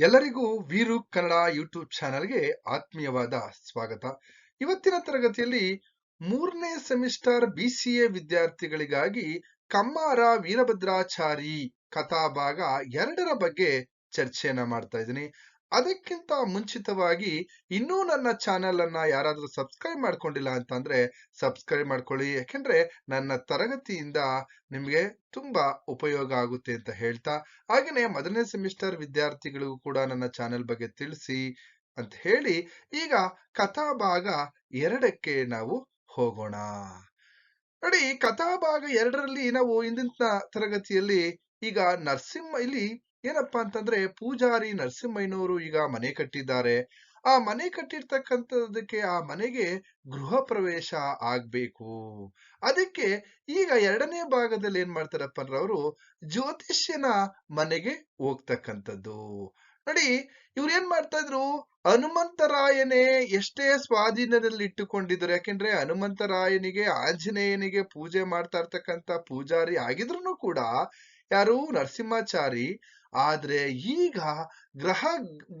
ಎಲ್ಲರಿಗೂ ವೀರು ಕನ್ನಡ ಯೂಟ್ಯೂಬ್ ಚಾನೆಲ್ಗೆ ಆತ್ಮೀಯವಾದ ಸ್ವಾಗತ. ಇವತ್ತಿನ ತರಗತಿಯಲ್ಲಿ ಮೂರನೇ ಸೆಮಿಸ್ಟರ್ ಬಿಸಿಎ ವಿದ್ಯಾರ್ಥಿಗಳಿಗಾಗಿ ಕಮ್ಮಾರ ವೀರಭದ್ರಾಚಾರಿ ಕಥಾಭಾಗ ಎರಡರ ಬಗ್ಗೆ ಚರ್ಚೆಯನ್ನ ಮಾಡ್ತಾ ಇದ್ದೀನಿ. ಅದಕ್ಕಿಂತ ಮುಂಚಿತವಾಗಿ ಇನ್ನೂ ನನ್ನ ಚಾನೆಲ್ ಅನ್ನ ಯಾರಾದ್ರೂ ಸಬ್ಸ್ಕ್ರೈಬ್ ಮಾಡ್ಕೊಂಡಿಲ್ಲ ಅಂತಂದ್ರೆ ಸಬ್ಸ್ಕ್ರೈಬ್ ಮಾಡ್ಕೊಳ್ಳಿ. ಯಾಕೆಂದ್ರೆ ನನ್ನ ತರಗತಿಯಿಂದ ನಿಮ್ಗೆ ತುಂಬಾ ಉಪಯೋಗ ಆಗುತ್ತೆ ಅಂತ ಹೇಳ್ತಾ, ಹಾಗೇನೆ ಮೊದಲನೇ ಸೆಮಿಸ್ಟರ್ ವಿದ್ಯಾರ್ಥಿಗಳಿಗೂ ಕೂಡ ನನ್ನ ಚಾನೆಲ್ ಬಗ್ಗೆ ತಿಳಿಸಿ ಅಂತ ಹೇಳಿ, ಈಗ ಕಥಾಭಾಗ ಎರಡಕ್ಕೆ ನಾವು ಹೋಗೋಣ. ನೋಡಿ, ಕಥಾಭಾಗ ಎರಡರಲ್ಲಿ ನಾವು ಇಂದಿನ ತರಗತಿಯಲ್ಲಿ ಈಗ ನರಸಿಂಹ, ಇಲ್ಲಿ ಏನಪ್ಪಾ ಅಂತಂದ್ರೆ ಪೂಜಾರಿ ನರಸಿಂಹಯ್ಯನವರು ಈಗ ಮನೆ ಕಟ್ಟಿದ್ದಾರೆ. ಆ ಮನೆ ಕಟ್ಟಿರ್ತಕ್ಕಂಥದಕ್ಕೆ ಆ ಮನೆಗೆ ಗೃಹ ಪ್ರವೇಶ ಆಗ್ಬೇಕು. ಅದಕ್ಕೆ ಈಗ ಎರಡನೇ ಭಾಗದಲ್ಲಿ ಏನ್ ಮಾಡ್ತಾರಪ್ಪ ಅಂದ್ರೆ ಅವರು ಜ್ಯೋತಿಷ್ಯನ ಮನೆಗೆ ಹೋಗ್ತಕ್ಕಂಥದ್ದು. ನೋಡಿ, ಇವ್ರು ಏನ್ ಮಾಡ್ತಾ ಇದ್ರು ಹನುಮಂತರಾಯನೇ ಎಷ್ಟೇ ಸ್ವಾಧೀನದಲ್ಲಿ ಇಟ್ಟುಕೊಂಡಿದ್ರು ಯಾಕೆಂದ್ರೆ ಹನುಮಂತರಾಯನಿಗೆ ಆಂಜನೇಯನಿಗೆ ಪೂಜೆ ಮಾಡ್ತಾ ಇರ್ತಕ್ಕಂಥ ಪೂಜಾರಿ ಆಗಿದ್ರು ಕೂಡ ಯಾರು ನರಸಿಂಹಾಚಾರಿ ಆದ್ರೆ ಈಗ ಗ್ರಹ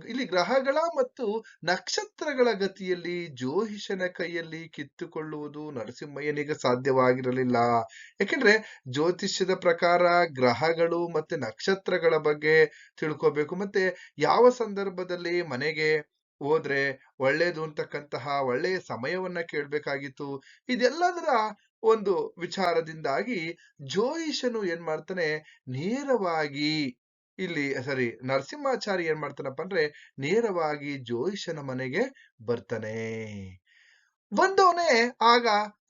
ಇಲ್ಲಿ ಗ್ರಹಗಳ ಮತ್ತು ನಕ್ಷತ್ರಗಳ ಗತಿಯಲ್ಲಿ ಜ್ಯೋತಿಷನ ಕೈಯಲ್ಲಿ ಕಿತ್ತುಕೊಳ್ಳುವುದು ನರಸಿಂಹಯ್ಯನಿಗೆ ಸಾಧ್ಯವಾಗಿರಲಿಲ್ಲ. ಯಾಕೆಂದ್ರೆ ಜ್ಯೋತಿಷ್ಯದ ಪ್ರಕಾರ ಗ್ರಹಗಳು ಮತ್ತೆ ನಕ್ಷತ್ರಗಳ ಬಗ್ಗೆ ತಿಳ್ಕೋಬೇಕು. ಮತ್ತೆ ಯಾವ ಸಂದರ್ಭದಲ್ಲಿ ಮನೆಗೆ ಹೋದ್ರೆ ಒಳ್ಳೇದು ಅಂತಕ್ಕಂತಹ ಒಳ್ಳೆಯ ಸಮಯವನ್ನ ಕೇಳ್ಬೇಕಾಗಿತ್ತು. ಇದೆಲ್ಲದರ ಒಂದು ವಿಚಾರದಿಂದಾಗಿ ಜೋಯಿಷನು ಏನ್ ಮಾಡ್ತಾನೆ, ನೇರವಾಗಿ ಇಲ್ಲಿ, ಸಾರಿ, ನರಸಿಂಹಾಚಾರಿ ಏನ್ ಮಾಡ್ತಾನಪ್ಪ ಅಂದ್ರೆ, ನೇರವಾಗಿ ಜೋಯಿಷನ ಮನೆಗೆ ಬರ್ತಾನೆ. ಬಂದವನೇ ಆಗ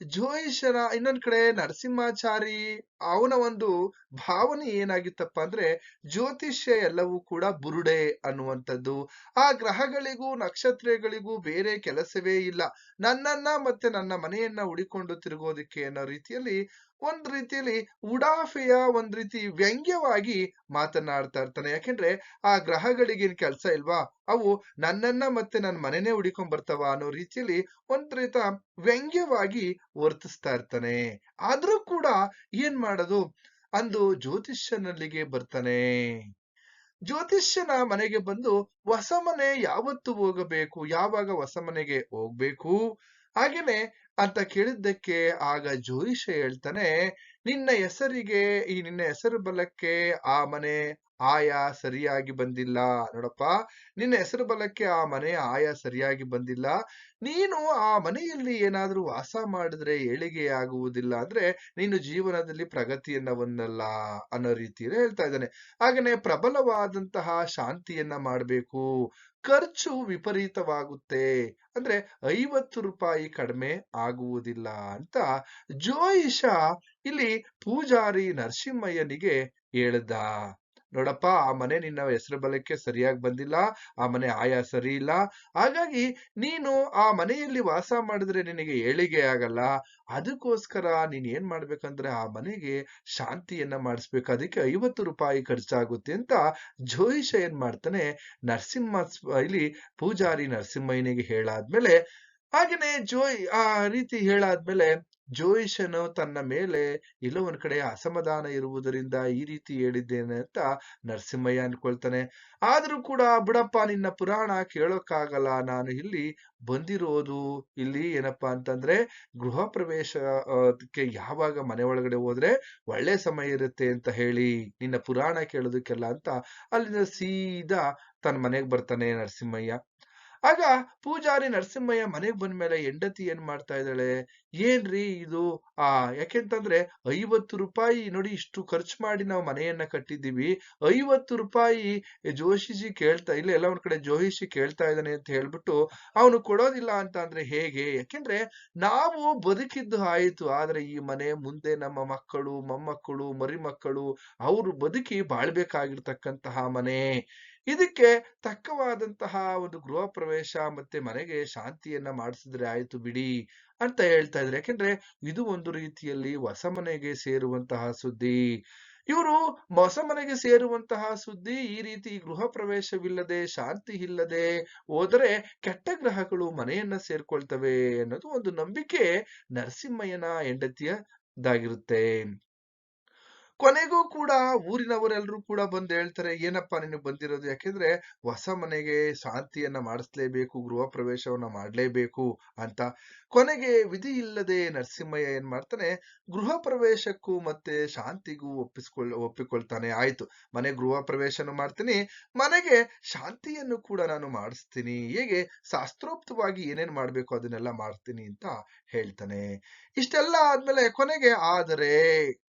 ಜೋಯಿಷನ ಇನ್ನೊಂದ್ ಕಡೆ ನರಸಿಂಹಾಚಾರಿ, ಅವನ ಒಂದು ಭಾವನೆ ಏನಾಗಿತ್ತಪ್ಪ ಅಂದ್ರೆ, ಜ್ಯೋತಿಷ್ಯ ಎಲ್ಲವೂ ಕೂಡ ಬುರುಡೆ ಅನ್ನುವಂಥದ್ದು. ಆ ಗ್ರಹಗಳಿಗೂ, ನಕ್ಷತ್ರಗಳಿಗೂ ಬೇರೆ ಕೆಲಸವೇ ಇಲ್ಲ. ನನ್ನನ್ನ ಮತ್ತೆ ನನ್ನ ಮನೆಯನ್ನ ಉಳಿಕೊಂಡು ತಿರುಗೋದಿಕ್ಕೆ ಅನ್ನೋ ರೀತಿಯಲ್ಲಿ ಒಂದ್ ರೀತಿಯಲ್ಲಿ ಉಡಾಫೆಯ ಒಂದ್ ರೀತಿ ವ್ಯಂಗ್ಯವಾಗಿ ಮಾತನಾಡ್ತಾ ಇರ್ತಾನೆ. ಯಾಕೆಂದ್ರೆ ಆ ಗ್ರಹಗಳಿಗೇನ್ ಕೆಲ್ಸ ಇಲ್ವಾ? ಅವು ನನ್ನನ್ನ ಮತ್ತೆ ನನ್ನ ಮನೆನೇ ಹುಡಿಕೊಂಡ್ ಬರ್ತಾವ ಅನ್ನೋ ರೀತಿಯಲ್ಲಿ ಒಂದ್ ರೀತ ವ್ಯಂಗ್ಯವಾಗಿ ವರ್ತಿಸ್ತಾ ಇರ್ತಾನೆ. ಆದ್ರೂ ಕೂಡ ಏನ್ ಮಾಡೋದು? ಅಂದು ಜ್ಯೋತಿಷ್ಯನಲ್ಲಿಗೆ ಬರ್ತಾನೆ. ಜ್ಯೋತಿಷ್ಯನ ಮನೆಗೆ ಬಂದು ಹೊಸ ಮನೆ ಯಾವತ್ತು ಹೋಗಬೇಕು? ಯಾವಾಗ ಹೊಸ ಮನೆಗೆ ಹೋಗ್ಬೇಕು? ಹಾಗೇನೆ ಅಂತ ಕೇಳಿದ್ದಕ್ಕೆ ಆಗ ಜ್ಯೋತಿಷ ಹೇಳ್ತಾನೆ, ನಿನ್ನ ಹೆಸರಿಗೆ, ಈ ನಿನ್ನ ಹೆಸರು ಬಲಕ್ಕೆ ಆ ಮನೆ ಆಯ ಸರಿಯಾಗಿ ಬಂದಿಲ್ಲ. ನೋಡಪ್ಪ, ನಿನ್ನ ಹೆಸರು ಬಲಕ್ಕೆ ಆ ಮನೆ ಆಯ ಸರಿಯಾಗಿ ಬಂದಿಲ್ಲ. ನೀನು ಆ ಮನೆಯಲ್ಲಿ ಏನಾದ್ರೂ ವಾಸ ಮಾಡಿದ್ರೆ ಏಳಿಗೆ ಆಗುವುದಿಲ್ಲ ಅಂದ್ರೆ ನೀನು ಜೀವನದಲ್ಲಿ ಪ್ರಗತಿಯನ್ನ ಹೊಂದಲ್ಲ ಅನ್ನೋ ರೀತಿಯಲ್ಲಿ ಹೇಳ್ತಾ ಇದ್ದಾನೆ. ಹಾಗೇನೆ ಪ್ರಬಲವಾದಂತಹ ಶಾಂತಿಯನ್ನ ಮಾಡಬೇಕು. ಖರ್ಚು ವಿಪರೀತವಾಗುತ್ತೆ. ಅಂದ್ರೆ ಐವತ್ತು ರೂಪಾಯಿ ಕಡಿಮೆ ಆಗುವುದಿಲ್ಲ ಅಂತ ಜೋಯಿಷ ಇಲ್ಲಿ ಪೂಜಾರಿ ನರಸಿಂಹಯ್ಯನಿಗೆ ಹೇಳ್ದ. ನೋಡಪ್ಪ, ಆ ಮನೆ ನಿನ್ನ ಹೆಸರು ಬಲಕ್ಕೆ ಸರಿಯಾಗಿ ಬಂದಿಲ್ಲ, ಆ ಮನೆ ಆಯಾ ಸರಿ ಇಲ್ಲ. ಹಾಗಾಗಿ ನೀನು ಆ ಮನೆಯಲ್ಲಿ ವಾಸ ಮಾಡಿದ್ರೆ ನಿನಗೆ ಏಳಿಗೆ ಆಗಲ್ಲ. ಅದಕ್ಕೋಸ್ಕರ ನೀನ್ ಏನ್ ಮಾಡ್ಬೇಕಂದ್ರೆ ಆ ಮನೆಗೆ ಶಾಂತಿಯನ್ನ ಮಾಡಿಸ್ಬೇಕು. ಅದಕ್ಕೆ ಐವತ್ತು ರೂಪಾಯಿ ಖರ್ಚಾಗುತ್ತೆ ಅಂತ ಜೋಯಿಷ ಏನ್ ಮಾಡ್ತಾನೆ, ನರಸಿಂಹ ಇಲ್ಲಿ ಪೂಜಾರಿ ನರಸಿಂಹಯ್ಯನಿಗೆ ಹೇಳಾದ್ಮೇಲೆ, ಹಾಗೇನೆ ಜೋಯ್, ಆ ರೀತಿ ಹೇಳಾದ್ಮೇಲೆ ಜೋಯಿಷನು ತನ್ನ ಮೇಲೆ ಎಲ್ಲೋ ಒಂದ್ ಕಡೆ ಅಸಮಾಧಾನ ಇರುವುದರಿಂದ ಈ ರೀತಿ ಹೇಳಿದ್ದೇನೆ ಅಂತ ನರಸಿಂಹಯ್ಯ ಅನ್ಕೊಳ್ತಾನೆ. ಆದ್ರೂ ಕೂಡ ಬಿಡಪ್ಪ ನಿನ್ನ ಪುರಾಣ ಕೇಳೋಕ್ಕಾಗಲ್ಲ, ನಾನು ಇಲ್ಲಿ ಬಂದಿರೋದು ಇಲ್ಲಿ ಏನಪ್ಪಾ ಅಂತಂದ್ರೆ ಗೃಹ ಪ್ರವೇಶಕ್ಕೆ ಯಾವಾಗ ಮನೆ ಒಳಗಡೆ ಹೋದ್ರೆ ಒಳ್ಳೆ ಸಮಯ ಇರುತ್ತೆ ಅಂತ ಹೇಳಿ ನಿನ್ನ ಪುರಾಣ ಕೇಳೋದಕ್ಕೆಲ್ಲ ಅಂತ ಅಲ್ಲಿಂದ ಸೀದಾ ತನ್ನ ಮನೆಗ್ ಬರ್ತಾನೆ ನರಸಿಂಹಯ್ಯ. ಆಗ ಪೂಜಾರಿ ನರಸಿಂಹಯ್ಯ ಮನೆಗ್ ಬಂದ್ಮೇಲೆ ಹೆಂಡತಿ ಏನ್ ಮಾಡ್ತಾ ಇದ್ದಾಳೆ? ಏನ್ರಿ ಇದು? ಆ, ಯಾಕೆಂತಂದ್ರೆ ಐವತ್ತು ರೂಪಾಯಿ ನೋಡಿ ಇಷ್ಟು ಖರ್ಚು ಮಾಡಿ ನಾವು ಮನೆಯನ್ನ ಕಟ್ಟಿದ್ದೀವಿ. ಐವತ್ತು ರೂಪಾಯಿ ಜೋಶಿಜಿ ಕೇಳ್ತಾ, ಇಲ್ಲ ಎಲ್ಲ ಒಂದ್ ಕಡೆ ಜೋಹಿಸಿ ಕೇಳ್ತಾ ಇದ್ದಾನೆ ಅಂತ ಹೇಳ್ಬಿಟ್ಟು ಅವನು ಕೊಡೋದಿಲ್ಲ ಅಂತ ಅಂದ್ರೆ ಹೇಗೆ? ಯಾಕೆಂದ್ರೆ ನಾವು ಬದುಕಿದ್ದು ಆಯ್ತು, ಆದ್ರೆ ಈ ಮನೆ ಮುಂದೆ ನಮ್ಮ ಮಕ್ಕಳು, ಮೊಮ್ಮಕ್ಕಳು ಮರಿ ಮಕ್ಕಳು ಅವರು ಬದುಕಿ ಬಾಳ್ಬೇಕಾಗಿರ್ತಕ್ಕಂತಹ ಮನೆ. ಇದಕ್ಕೆ ತಕ್ಕವಾದಂತಹ ಒಂದು ಗೃಹ ಪ್ರವೇಶ ಮತ್ತೆ ಮನೆಗೆ ಶಾಂತಿಯನ್ನ ಮಾಡಿಸಿದ್ರೆ ಆಯ್ತು ಬಿಡಿ ಅಂತ ಹೇಳ್ತಾ ಇದ್ರೆ. ಯಾಕೆಂದ್ರೆ ಇದು ಒಂದು ರೀತಿಯಲ್ಲಿ ಹೊಸ ಮನೆಗೆ ಸೇರುವಂತಹ ಸುದ್ದಿ. ಇವರು ಹೊಸ ಮನೆಗೆ ಸೇರುವಂತಹ ಸುದ್ದಿ ಈ ರೀತಿ ಗೃಹ ಪ್ರವೇಶವಿಲ್ಲದೆ, ಶಾಂತಿ ಇಲ್ಲದೆ ಹೋದರೆ ಕೆಟ್ಟ ಗ್ರಹಗಳು ಮನೆಯನ್ನ ಸೇರ್ಕೊಳ್ತವೆ ಅನ್ನೋದು ಒಂದು ನಂಬಿಕೆ ನರಸಿಂಹಯ್ಯನ ಹೆಂಡತಿಯದಾಗಿರುತ್ತೆ ಕೊನೆಗೂ ಕೂಡ ಊರಿನವರೆಲ್ಲರೂ ಕೂಡ ಬಂದು ಹೇಳ್ತಾರೆ, ಏನಪ್ಪಾ ನಿನಗೆ ಬಂದಿರೋದು? ಯಾಕೆಂದ್ರೆ ಹೊಸ ಮನೆಗೆ ಶಾಂತಿಯನ್ನ ಮಾಡಿಸ್ಲೇಬೇಕು, ಗೃಹ ಪ್ರವೇಶವನ್ನ ಮಾಡ್ಲೇಬೇಕು ಅಂತ. ಕೊನೆಗೆ ವಿಧಿ ಇಲ್ಲದೆ ನರಸಿಂಹಯ್ಯ ಏನ್ ಮಾಡ್ತಾನೆ, ಗೃಹ ಪ್ರವೇಶಕ್ಕೂ ಮತ್ತೆ ಶಾಂತಿಗೂ ಒಪ್ಪಿಸ್ಕೊಳ್, ಒಪ್ಪಿಕೊಳ್ತಾನೆ. ಆಯ್ತು, ಮನೆ ಗೃಹ ಪ್ರವೇಶನೂ ಮಾಡ್ತೀನಿ, ಮನೆಗೆ ಶಾಂತಿಯನ್ನು ಕೂಡ ನಾನು ಮಾಡಿಸ್ತೀನಿ. ಹೇಗೆ? ಶಾಸ್ತ್ರೋಕ್ತವಾಗಿ ಏನೇನ್ ಮಾಡ್ಬೇಕು ಅದನ್ನೆಲ್ಲ ಮಾಡ್ತೀನಿ ಅಂತ ಹೇಳ್ತಾನೆ. ಇಷ್ಟೆಲ್ಲ ಆದ್ಮೇಲೆ ಕೊನೆಗೆ, ಆದರೆ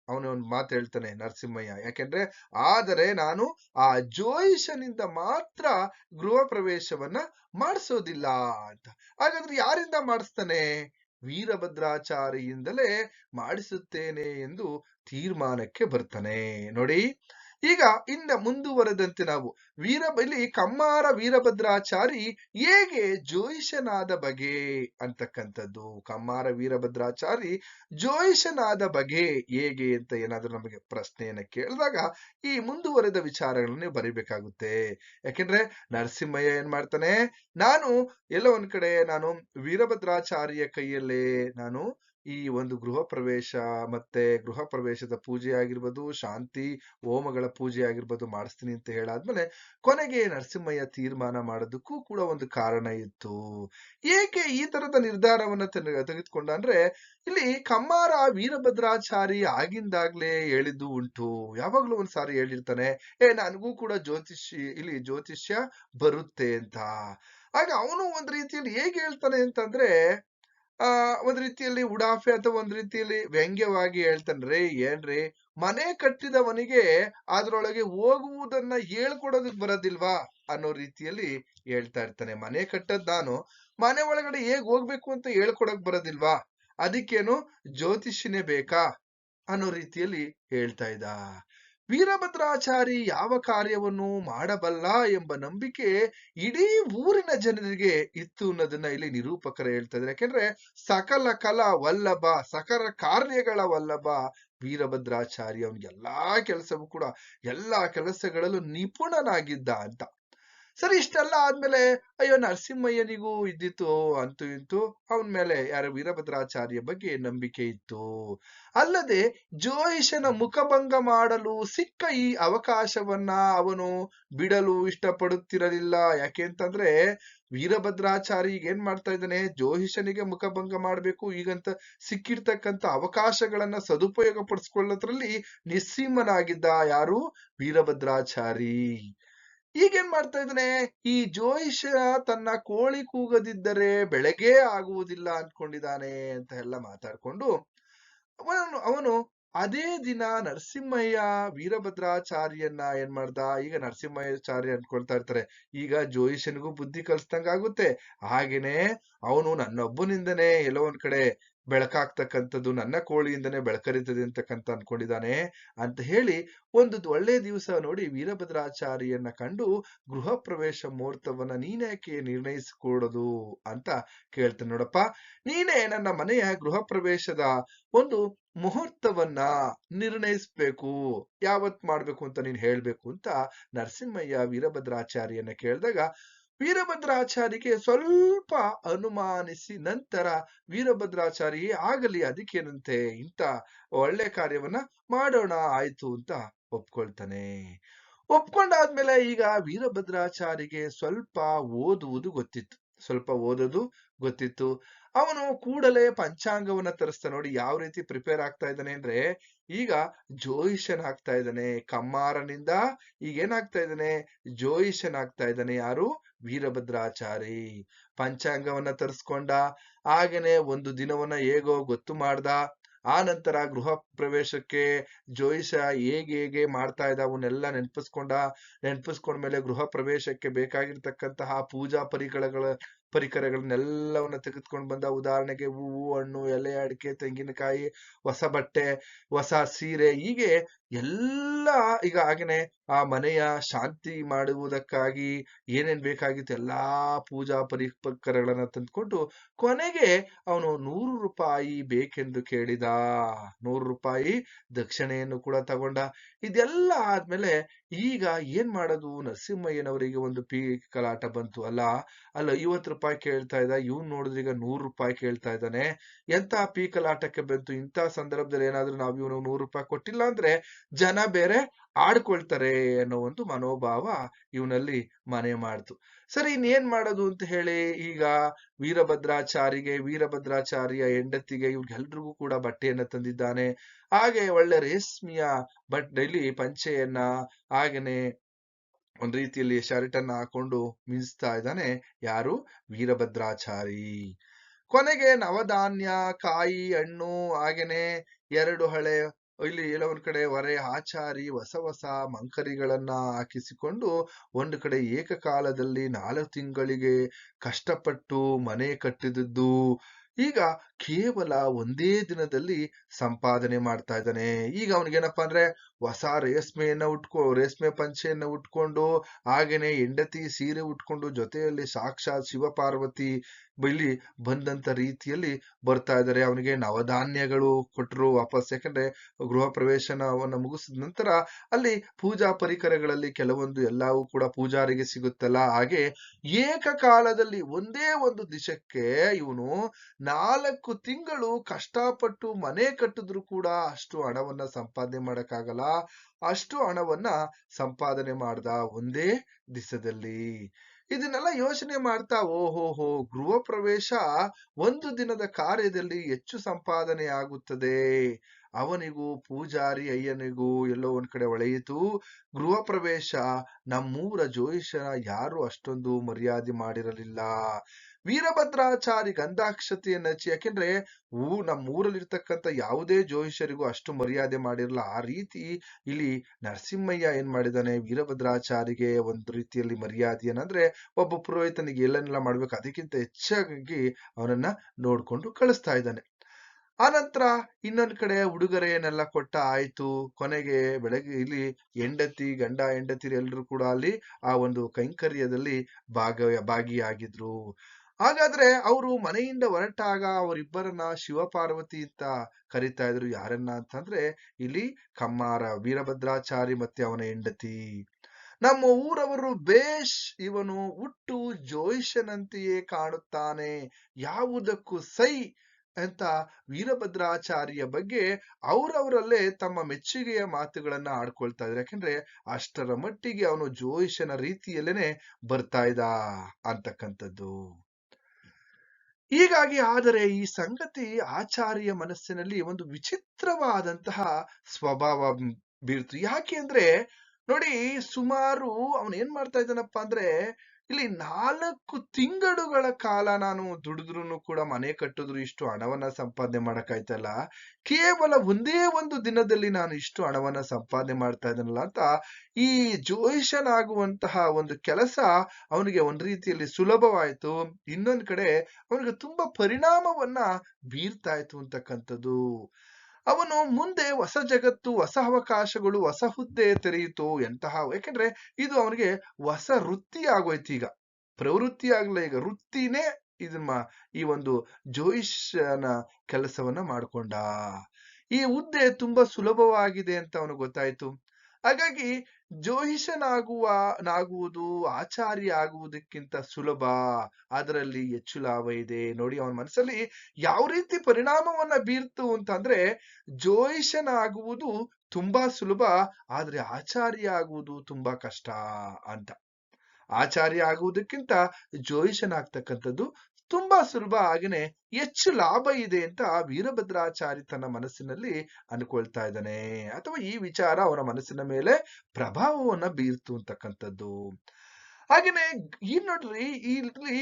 ಅವನು ಒಂದು ಮಾತು ಹೇಳ್ತಾನೆ ನರಸಿಂಹಯ್ಯ. ಯಾಕೆಂದ್ರೆ, ಆದರೆ ನಾನು ಆ ಜೋಯಿಷನಿಂದ ಮಾತ್ರ ಗೃಹ ಪ್ರವೇಶವನ್ನ ಮಾಡಿಸೋದಿಲ್ಲ ಅಂತ. ಹಾಗಾದ್ರೆ ಯಾರಿಂದ ಮಾಡಿಸ್ತಾನೆ? ವೀರಭದ್ರಾಚಾರಿಯಿಂದಲೇ ಮಾಡಿಸುತ್ತೇನೆ ಎಂದು ತೀರ್ಮಾನಕ್ಕೆ ಬರ್ತಾನೆ. ನೋಡಿ ಈಗ ಇಂದ ಮುಂದುವರೆದಂತೆ ನಾವು ವೀರ ಇಲ್ಲಿ ಕಮ್ಮಾರ ವೀರಭದ್ರಾಚಾರಿ ಹೇಗೆ ಜೋಯಿಷನಾದ ಬಗೆ ಅಂತಕ್ಕಂಥದ್ದು. ಕಮ್ಮಾರ ವೀರಭದ್ರಾಚಾರಿ ಜೋಯಿಷನಾದ ಬಗೆ ಹೇಗೆ ಅಂತ ಏನಾದ್ರೂ ನಮಗೆ ಪ್ರಶ್ನೆಯನ್ನ ಕೇಳಿದಾಗ ಈ ಮುಂದುವರೆದ ವಿಚಾರಗಳನ್ನ ಬರಿಬೇಕಾಗುತ್ತೆ. ಯಾಕೆಂದ್ರೆ ನರಸಿಂಹಯ್ಯ ಏನ್ ಮಾಡ್ತಾನೆ, ನಾನು ಎಲ್ಲ ಒಂದ್ ಕಡೆ ನಾನು ವೀರಭದ್ರಾಚಾರ್ಯ ಕೈಯಲ್ಲೇ ನಾನು ಈ ಒಂದು ಗೃಹ ಪ್ರವೇಶ ಮತ್ತೆ ಗೃಹ ಪ್ರವೇಶದ ಪೂಜೆ ಆಗಿರ್ಬೋದು, ಶಾಂತಿ, ಹೋಮಗಳ ಪೂಜೆ ಆಗಿರ್ಬೋದು ಮಾಡಿಸ್ತೀನಿ ಅಂತ ಹೇಳಾದ್ಮೇಲೆ ಕೊನೆಗೆ ನರಸಿಂಹಯ್ಯ ತೀರ್ಮಾನ ಮಾಡೋದಕ್ಕೂ ಕೂಡ ಒಂದು ಕಾರಣ ಇತ್ತು. ಏಕೆ ಈ ತರದ ನಿರ್ಧಾರವನ್ನ ತೆಗೆದುಕೊಂಡ ಅಂದ್ರೆ ಇಲ್ಲಿ ಕಮ್ಮಾರ ವೀರಭದ್ರಾಚಾರಿ ಆಗಿಂದಾಗ್ಲೇ ಹೇಳಿದ್ದು ಉಂಟು. ಯಾವಾಗ್ಲೂ ಒಂದ್ ಸಾರಿ ಹೇಳಿರ್ತಾನೆ, ಏ, ನನಗೂ ಕೂಡ ಜ್ಯೋತಿಷ್ಯ, ಇಲ್ಲಿ ಜ್ಯೋತಿಷ್ಯ ಬರುತ್ತೆ ಅಂತ. ಆಗ ಅವನು ಒಂದ್ ರೀತಿಯಲ್ಲಿ ಹೇಗೆ ಹೇಳ್ತಾನೆ ಅಂತಂದ್ರೆ ಆ, ಒಂದ್ ರೀತಿಯಲ್ಲಿ ಉಡಾಫೆ ಅಥವಾ ಒಂದ್ ರೀತಿಯಲ್ಲಿ ವ್ಯಂಗ್ಯವಾಗಿ ಹೇಳ್ತಾನ್ರಿ ಏನ್ರಿ ಮನೆ ಕಟ್ಟಿದವನಿಗೆ ಅದ್ರೊಳಗೆ ಹೋಗುವುದನ್ನ ಹೇಳ್ಕೊಡೋದಕ್ ಬರೋದಿಲ್ವಾ? ಅನ್ನೋ ರೀತಿಯಲ್ಲಿ ಹೇಳ್ತಾ ಇರ್ತಾನೆ. ಮನೆ ಕಟ್ಟದ್ ನಾನು ಮನೆ ಒಳಗಡೆ ಹೇಗ್ ಹೋಗ್ಬೇಕು ಅಂತ ಹೇಳ್ಕೊಡಕ್ ಬರೋದಿಲ್ವಾ? ಅದಕ್ಕೇನು ಜ್ಯೋತಿಷಿನೇ ಬೇಕಾ? ಅನ್ನೋ ರೀತಿಯಲ್ಲಿ ಹೇಳ್ತಾ ಇದ್ದ. ವೀರಭದ್ರಾಚಾರಿ ಯಾವ ಕಾರ್ಯವನ್ನು ಮಾಡಬಲ್ಲ ಎಂಬ ನಂಬಿಕೆ ಇಡೀ ಊರಿನ ಜನರಿಗೆ ಇತ್ತು ಅನ್ನೋದನ್ನ ಇಲ್ಲಿ ನಿರೂಪಕರು ಹೇಳ್ತಾ ಇದ್ದಾರೆ. ಯಾಕೆಂದ್ರೆ ಸಕಲ ಕಲಾ ವಲ್ಲಭ, ಸಕಲ ಕಾರ್ಯಗಳ ವಲ್ಲಭ ವೀರಭದ್ರಾಚಾರಿ. ಅವನಿಗೆ ಎಲ್ಲಾ ಕೆಲಸವೂ ಕೂಡ, ಎಲ್ಲಾ ಕೆಲಸಗಳಲ್ಲೂ ನಿಪುಣನಾಗಿದ್ದ ಅಂತ. ಸರಿ, ಇಷ್ಟೆಲ್ಲ ಆದ್ಮೇಲೆ, ಅಯ್ಯೋ, ನರಸಿಂಹಯ್ಯನಿಗೂ ಇದ್ದಿತ್ತು ಅಂತೂ ಇಂತೂ, ಅವನ ಮೇಲೆ ಯಾರ ವೀರಭದ್ರಾಚಾರ್ಯ ಬಗ್ಗೆ ನಂಬಿಕೆ ಇತ್ತು. ಅಲ್ಲದೆ ಜೋಯಿಷನ ಮುಖಭಂಗ ಮಾಡಲು ಸಿಕ್ಕ ಈ ಅವಕಾಶವನ್ನ ಅವನು ಬಿಡಲು ಇಷ್ಟಪಡುತ್ತಿರಲಿಲ್ಲ. ಯಾಕೆ ಅಂತಂದ್ರೆ ವೀರಭದ್ರಾಚಾರಿ ಈಗ ಏನ್ ಮಾಡ್ತಾ ಇದ್ದಾನೆ? ಜೋಹಿಷನಿಗೆ ಮುಖಭಂಗ ಮಾಡ್ಬೇಕು, ಈಗಂತ ಸಿಕ್ಕಿರ್ತಕ್ಕಂತ ಅವಕಾಶಗಳನ್ನ ಸದುಪಯೋಗ ಪಡಿಸ್ಕೊಳ್ಳೋದ್ರಲ್ಲಿ ನಿಸ್ಸೀಮನಾಗಿದ್ದ ಯಾರು? ವೀರಭದ್ರಾಚಾರಿ. ಈಗೇನ್ ಮಾಡ್ತಾ ಇದ್ದಾನೆ? ಈ ಜೋಯಿಷ ತನ್ನ ಕೋಳಿ ಕೂಗದಿದ್ದರೆ ಬೆಳಗ್ಗೆ ಆಗುವುದಿಲ್ಲ ಅನ್ಕೊಂಡಿದ್ದಾನೆ ಅಂತ ಎಲ್ಲ ಮಾತಾಡ್ಕೊಂಡು ಅವನು ಅವನು ಅದೇ ದಿನ ನರಸಿಂಹಯ್ಯ ವೀರಭದ್ರಾಚಾರ್ಯನ್ನ ಏನ್ ಮಾಡ್ದ? ಈಗ ನರಸಿಂಹಯ್ಯಾಚಾರ್ಯ ಅನ್ಕೊಳ್ತಾ ಇರ್ತಾರೆ. ಈಗ ಜೋಯಿಷನಿಗೂ ಬುದ್ಧಿ ಕಲಿಸ್ದಂಗ ಆಗುತ್ತೆ ಹಾಗೇನೆ ಅವನು ನನ್ನೊಬ್ಬನಿಂದನೇ ಎಲ್ಲೋ ಒಂದ್ ಕಡೆ ಬೆಳಕಾಗ್ತಕ್ಕಂಥದ್ದು ನನ್ನ ಕೋಳಿಯಿಂದನೇ ಬೆಳಕರಿತದೆ ಅಂತಕ್ಕಂತ ಅನ್ಕೊಂಡಿದ್ದಾನೆ ಅಂತ ಹೇಳಿ ಒಂದು ಒಳ್ಳೆ ದಿವಸ ನೋಡಿ ವೀರಭದ್ರಾಚಾರ್ಯನ್ನ ಕಂಡು ಗೃಹ ಪ್ರವೇಶ ಮುಹೂರ್ತವನ್ನ ನೀನೇಕೆ ನಿರ್ಣಯಿಸಿಕೊಡೋದು ಅಂತ ಕೇಳ್ತಾನೆ. ನೋಡಪ್ಪ, ನೀನೇ ನನ್ನ ಮನೆಯ ಗೃಹ ಪ್ರವೇಶದ ಒಂದು ಮುಹೂರ್ತವನ್ನ ನಿರ್ಣಯಿಸ್ಬೇಕು, ಯಾವತ್ ಮಾಡ್ಬೇಕು ಅಂತ ನೀನ್ ಹೇಳ್ಬೇಕು ಅಂತ ನರಸಿಂಹಯ್ಯ ವೀರಭದ್ರಾಚಾರ್ಯನ ಕೇಳಿದಾಗ ವೀರಭದ್ರಾಚಾರಿಗೆ ಸ್ವಲ್ಪ ಅನುಮಾನಿಸಿ ನಂತರ ವೀರಭದ್ರಾಚಾರಿ ಆಗಲಿ, ಅದಕ್ಕೇನಂತೆ? ಇಂತ ಒಳ್ಳೆ ಕಾರ್ಯವನ್ನ ಮಾಡೋಣ, ಆಯ್ತು ಅಂತ ಒಪ್ಕೊಳ್ತಾನೆ. ಒಪ್ಕೊಂಡಾದ್ಮೇಲೆ ಈಗ ವೀರಭದ್ರಾಚಾರಿಗೆ ಸ್ವಲ್ಪ ಓದುವುದು ಗೊತ್ತಿತ್ತು. ಸ್ವಲ್ಪ ಓದೋದು ಗೊತ್ತಿತ್ತು. ಅವನು ಕೂಡಲೇ ಪಂಚಾಂಗವನ್ನ ತರಿಸ್ತಾ ನೋಡಿ, ಯಾವ ರೀತಿ ಪ್ರಿಪೇರ್ ಆಗ್ತಾ ಇದ್ದಾನೆ ಅಂದ್ರೆ ಈಗ ಜೋಯಿಷನ್ ಆಗ್ತಾ ಇದ್ದಾನೆ. ಕಮ್ಮಾರನಿಂದ ಈಗ ಏನಾಗ್ತಾ ಇದ್ದಾನೆ? ಜೋಯಿಷನ್ ಆಗ್ತಾ ಇದ್ದಾನೆ. ಯಾರು? ವೀರಭದ್ರಾಚಾರಿ. ಪಂಚಾಂಗವನ್ನ ತರಿಸ್ಕೊಂಡ. ಹಾಗೇನೆ ಒಂದು ದಿನವನ್ನ ಹೇಗೋ ಗೊತ್ತು ಮಾಡ್ದ. ಆ ನಂತರ ಗೃಹ ಪ್ರವೇಶಕ್ಕೆ ಜೋಯಿಷ ಹೇಗೆ ಹೇಗೆ ಮಾಡ್ತಾ ಇದ್ದ ಅವನ್ನೆಲ್ಲ ನೆನಪಿಸ್ಕೊಂಡ. ನೆನಪಿಸ್ಕೊಂಡ್ಮೇಲೆ ಗೃಹ ಪ್ರವೇಶಕ್ಕೆ ಬೇಕಾಗಿರ್ತಕ್ಕಂತಹ ಪೂಜಾ ಪರಿಕರಗಳ ಪರಿಕರಗಳನ್ನೆಲ್ಲವನ್ನ ತೆಗೆದುಕೊಂಡು ಬಂದ ಉದಾಹರಣೆಗೆ ಹೂವು ಹಣ್ಣು ಎಲೆ ಅಡಿಕೆ ತೆಂಗಿನಕಾಯಿ ಹೊಸ ಬಟ್ಟೆ ಹೊಸ ಸೀರೆ ಹೀಗೆ ಎಲ್ಲ ಈಗ ಹಾಗೇನೆ ಆ ಮನೆಯ ಶಾಂತಿ ಮಾಡುವುದಕ್ಕಾಗಿ ಏನೇನ್ ಬೇಕಾಗಿತ್ತು ಎಲ್ಲಾ ಪೂಜಾ ಪರಿಪಕರಗಳನ್ನ ತಂದ್ಕೊಂಡು ಕೊನೆಗೆ ಅವನು ನೂರು ರೂಪಾಯಿ ಬೇಕೆಂದು ಕೇಳಿದ. ನೂರು ರೂಪಾಯಿ ದಕ್ಷಿಣೆಯನ್ನು ಕೂಡ ತಗೊಂಡ. ಇದೆಲ್ಲ ಆದ್ಮೇಲೆ ಈಗ ಏನ್ ಮಾಡೋದು? ನರಸಿಂಹಯ್ಯನವರಿಗೆ ಒಂದು ಪಿ ಕಲಾಟ ಬಂತು ಅಲ್ಲ? ಅಲ್ಲ ಐವತ್ತು ರೂಪಾಯಿ ಕೇಳ್ತಾ ಇದ್ದ. ಇವ್ ನೋಡಿದ್ರೆ ಈಗ ನೂರು ರೂಪಾಯಿ ಕೇಳ್ತಾ ಇದ್ದಾನೆ. ಎಂತ ಪೀಕಲಾಟಕ್ಕೆ ಬಂತು? ಇಂಥ ಸಂದರ್ಭದಲ್ಲಿ ಏನಾದ್ರೂ ನಾವು ಇವನು ನೂರು ರೂಪಾಯಿ ಕೊಟ್ಟಿಲ್ಲ ಅಂದ್ರೆ ಜನ ಬೇರೆ ಆಡ್ಕೊಳ್ತಾರೆ ಅನ್ನೋ ಒಂದು ಮನೋಭಾವ ಇವನಲ್ಲಿ ಮನೆ ಮಾಡ್ತು. ಸರಿ, ಇನ್ನೇನ್ ಮಾಡೋದು ಅಂತ ಹೇಳಿ, ಈಗ ವೀರಭದ್ರಾಚಾರಿಗೆ, ವೀರಭದ್ರಾಚಾರ್ಯ ಹೆಂಡತಿಗೆ ಇವ್ರಿಗೆಲ್ರಿಗೂ ಕೂಡ ಬಟ್ಟೆಯನ್ನ ತಂದಿದ್ದಾನೆ. ಹಾಗೆ ಒಳ್ಳೆ ರೇಷ್ಮೆಯ ಬಟ್ಟೆಯಲ್ಲಿ ಪಂಚೆಯನ್ನ ಹಾಗೇನೆ ಒಂದ್ ರೀತಿಯಲ್ಲಿ ಶರ್ಟ್ ಅನ್ನ ಹಾಕೊಂಡು ಮಿಂಚ್ತಾ ಇದ್ದಾನೆ. ಯಾರು? ವೀರಭದ್ರಾಚಾರಿ. ಕೊನೆಗೆ ನವಧಾನ್ಯ, ಕಾಯಿ, ಹಣ್ಣು, ಹಾಗೇನೆ ಎರಡು ಹಳೆ ಇಲ್ಲಿ ಒಂದ್ ಕಡೆ ಹೊರೆ ಆಚಾರಿ, ಹೊಸ ಹೊಸ ಮಂಕರಿಗಳನ್ನ ಹಾಕಿಸಿಕೊಂಡು ಒಂದು ಕಡೆ ಏಕಕಾಲದಲ್ಲಿ ನಾಲ್ಕು ತಿಂಗಳಿಗೆ ಕಷ್ಟಪಟ್ಟು ಮನೆ ಕಟ್ಟಿದದ್ದು. ಈಗ ಕೇವಲ ಒಂದೇ ದಿನದಲ್ಲಿ ಸಂಪಾದನೆ ಮಾಡ್ತಾ ಇದ್ದಾನೆ. ಈಗ ಅವನಿಗೇನಪ್ಪಾ ಅಂದ್ರೆ ಹೊಸ ರೇಷ್ಮೆಯನ್ನ ಉಟ್ಕೊ, ರೇಷ್ಮೆ ಪಂಚೆಯನ್ನ ಉಟ್ಕೊಂಡು, ಹಾಗೇನೇ ಹೆಂಡತಿ ಸೀರೆ ಉಟ್ಕೊಂಡು ಜೊತೆಯಲ್ಲಿ ಸಾಕ್ಷಾತ್ ಶಿವಪಾರ್ವತಿ ಇಲ್ಲಿ ಬಂದಂತ ರೀತಿಯಲ್ಲಿ ಬರ್ತಾ ಇದ್ದಾರೆ. ಅವನಿಗೆ ನವಧಾನ್ಯಗಳು ಕೊಟ್ಟರು ವಾಪಸ್. ಯಾಕಂದ್ರೆ ಗೃಹ ಪ್ರವೇಶನವನ್ನು ಮುಗಿಸಿದ ನಂತರ ಅಲ್ಲಿ ಪೂಜಾ ಪರಿಕರಗಳಲ್ಲಿ ಕೆಲವೊಂದು ಎಲ್ಲವೂ ಕೂಡ ಪೂಜಾರಿಗೆ ಸಿಗುತ್ತಲ್ಲ. ಹಾಗೆ ಏಕಕಾಲದಲ್ಲಿ ಒಂದೇ ಒಂದು ದಿಶಕ್ಕೆ ಇವನು ನಾಲ್ಕು ತಿಂಗಳು ಕಷ್ಟಪಟ್ಟು ಮನೆ ಕಟ್ಟಿದ್ರು ಕೂಡ ಅಷ್ಟು ಹಣವನ್ನ ಸಂಪಾದನೆ ಮಾಡಕ್ಕಾಗಲ್ಲ. ಅಷ್ಟು ಹಣವನ್ನ ಸಂಪಾದನೆ ಮಾಡ್ದ ಒಂದೇ ದಿಸದಲ್ಲಿ. ಇದನ್ನೆಲ್ಲ ಯೋಚನೆ ಮಾಡ್ತಾ ಓಹೋಹೋ ಗೃಹ ಪ್ರವೇಶ ಒಂದು ದಿನದ ಕಾರ್ಯದಲ್ಲಿ ಹೆಚ್ಚು ಸಂಪಾದನೆ ಆಗುತ್ತದೆ. ಅವನಿಗೂ, ಪೂಜಾರಿ ಅಯ್ಯನಿಗೂ ಎಲ್ಲೋ ಒಂದ್ ಕಡೆ ಒಳೆಯಿತು. ಗೃಹ ಪ್ರವೇಶ ನಮ್ಮೂರ ಜೋಯಿಷನ ಯಾರು ಅಷ್ಟೊಂದು ಮರ್ಯಾದೆ ಮಾಡಿರಲಿಲ್ಲ. ವೀರಭದ್ರಾಚಾರಿ ಗಂಧಾಕ್ಷತೆಯನ್ನು ಹಚ್ಚಿ ಯಾಕೆಂದ್ರೆ ಊ ನಮ್ಮ ಊರಲ್ಲಿರ್ತಕ್ಕಂಥ ಯಾವುದೇ ಜೋಯಿಷರಿಗೂ ಅಷ್ಟು ಮರ್ಯಾದೆ ಮಾಡಿರಲ್ಲ. ಆ ರೀತಿ ಇಲ್ಲಿ ನರಸಿಂಹಯ್ಯ ಏನ್ ಮಾಡಿದಾನೆ ವೀರಭದ್ರಾಚಾರಿಗೆ ಒಂದು ರೀತಿಯಲ್ಲಿ ಮರ್ಯಾದೆ ಏನಂದ್ರೆ ಒಬ್ಬ ಪುರೋಹಿತನಿಗೆ ಎಲ್ಲನೆಲ್ಲ ಮಾಡ್ಬೇಕು. ಅದಕ್ಕಿಂತ ಹೆಚ್ಚಾಗಿ ಅವನನ್ನ ನೋಡ್ಕೊಂಡು ಕಳಿಸ್ತಾ ಇದ್ದಾನೆ. ಆನಂತರ ಇನ್ನೊಂದ್ ಕಡೆ ಉಡುಗೊರೆಯನ್ನೆಲ್ಲ ಕೊಟ್ಟ ಆಯ್ತು. ಕೊನೆಗೆ ಬೆಳಗ್ಗೆ ಇಲ್ಲಿ ಹೆಂಡತಿ, ಗಂಡ ಹೆಂಡತಿರು ಎಲ್ಲರೂ ಕೂಡ ಅಲ್ಲಿ ಆ ಒಂದು ಕೈಂಕರ್ಯದಲ್ಲಿ ಭಾಗ, ಭಾಗಿಯಾಗಿದ್ರು. ಹಾಗಾದ್ರೆ ಅವರು ಮನೆಯಿಂದ ಹೊರಟಾಗ ಅವರಿಬ್ಬರನ್ನ ಶಿವಪಾರ್ವತಿ ಅಂತ ಕರಿತಾ ಇದ್ರು. ಯಾರನ್ನ ಅಂತಂದ್ರೆ ಇಲ್ಲಿ ಕಮ್ಮಾರ ವೀರಭದ್ರಾಚಾರಿ ಮತ್ತೆ ಅವನ ಹೆಂಡತಿ. ನಮ್ಮ ಊರವರು ಬೇಷ್ ಇವನು ಹುಟ್ಟು ಜೋಯಿಷನಂತೆಯೇ ಕಾಣುತ್ತಾನೆ. ಯಾವುದಕ್ಕೂ ಸೈ ಅಂತ ವೀರಭದ್ರಾಚಾರ್ಯ ಬಗ್ಗೆ ಅವರವರಲ್ಲೇ ತಮ್ಮ ಮೆಚ್ಚುಗೆಯ ಮಾತುಗಳನ್ನ ಆಡ್ಕೊಳ್ತಾ ಇದ್ರು. ಯಾಕಂದ್ರೆ ಅಷ್ಟರ ಮಟ್ಟಿಗೆ ಅವನು ಜೋಯಿಷನ ರೀತಿಯಲ್ಲೇನೆ ಬರ್ತಾ ಇದ್ದ ಅಂತಕ್ಕಂಥದ್ದು. ಹೀಗಾಗಿ ಆದರೆ ಈ ಸಂಗತಿ ಆಚಾರ್ಯ ಮನಸ್ಸಿನಲ್ಲಿ ಒಂದು ವಿಚಿತ್ರವಾದಂತಹ ಸ್ವಭಾವ ಬೀರ್ತು. ಯಾಕೆ ಅಂದ್ರೆ ನೋಡಿ ಸುಮಾರು ಅವನ್ ಏನ್ ಮಾಡ್ತಾ ಇದ್ದಾನಪ್ಪ ಅಂದ್ರೆ ಇಲ್ಲಿ ನಾಲ್ಕು ತಿಂಗಳುಗಳ ಕಾಲ ನಾನು ದುಡಿದ್ರು ಕೂಡ ಮನೆ ಕಟ್ಟಿದ್ರು ಇಷ್ಟು ಹಣವನ್ನ ಸಂಪಾದನೆ ಮಾಡಕ್ಕಾಯ್ತಲ್ಲ ಕೇವಲ ಒಂದೇ ಒಂದು ದಿನದಲ್ಲಿ ನಾನು ಇಷ್ಟು ಹಣವನ್ನ ಸಂಪಾದನೆ ಮಾಡ್ತಾ ಇದ್ದೀನಲ್ಲ ಅಂತ ಈ ಜೋಯಿಷನಾಗುವಂತಹ ಒಂದು ಕೆಲಸ ಅವನಿಗೆ ಒಂದ್ ರೀತಿಯಲ್ಲಿ ಸುಲಭವಾಯ್ತು. ಇನ್ನೊಂದ್ ಕಡೆ ಅವನಿಗೆ ತುಂಬಾ ಪರಿಣಾಮವನ್ನ ಬೀರ್ತಾ ಇತ್ತು ಅಂತಕ್ಕಂಥದ್ದು. ಅವನು ಮುಂದೆ ಹೊಸ ಜಗತ್ತು, ಹೊಸ ಅವಕಾಶಗಳು, ಹೊಸ ಹುದ್ದೆ ತೆರೆಯಿತು ಎಂತಹ ಯಾಕೆಂದ್ರೆ ಇದು ಅವನಿಗೆ ಹೊಸ ವೃತ್ತಿ ಆಗೋಯ್ತು ಈಗ. ಪ್ರವೃತ್ತಿ ಆಗ್ಲ ಈಗ. ವೃತ್ತಿನೇ ಇದನ್ನ ಈ ಒಂದು ಜೋಯಿಷನ ಕೆಲಸವನ್ನ ಮಾಡ್ಕೊಂಡ. ಈ ಹುದ್ದೆ ತುಂಬಾ ಸುಲಭವಾಗಿದೆ ಅಂತ ಅವನಿಗೆ ಗೊತ್ತಾಯ್ತು. ಹಾಗಾಗಿ ಜೋಯಿಷನಾಗುವ, ನಾಗುವುದು ಆಚಾರ್ಯ ಆಗುವುದಕ್ಕಿಂತ ಸುಲಭ. ಅದರಲ್ಲಿ ಹೆಚ್ಚು ಲಾಭ ಇದೆ. ನೋಡಿ ಅವನ ಮನಸ್ಸಲ್ಲಿ ಯಾವ ರೀತಿ ಪರಿಣಾಮವನ್ನ ಬೀರ್ತು ಅಂತಂದ್ರೆ ಜೋಹಿಷನಾಗುವುದು ತುಂಬಾ ಸುಲಭ, ಆದ್ರೆ ಆಚಾರ್ಯ ಆಗುವುದು ತುಂಬಾ ಕಷ್ಟ ಅಂತ. ಆಚಾರ್ಯ ಆಗುವುದಕ್ಕಿಂತ ಜೋಯಿಷನಾಗ್ತಕ್ಕಂಥದ್ದು ತುಂಬಾ ಸುಲಭ ಹಾಗೇನೆ ಹೆಚ್ಚು ಲಾಭ ಇದೆ ಅಂತ ವೀರಭದ್ರಾಚಾರ್ಯ ತನ್ನ ಮನಸ್ಸಿನಲ್ಲಿ ಅನ್ಕೊಳ್ತಾ ಇದ್ದಾನೆ. ಅಥವಾ ಈ ವಿಚಾರ ಅವನ ಮನಸ್ಸಿನ ಮೇಲೆ ಪ್ರಭಾವವನ್ನ ಬೀರ್ತು ಅಂತಕ್ಕಂಥದ್ದು. ಹಾಗೇನೆ ಈ ನೋಡ್ರಿ, ಇಲ್ಲಿ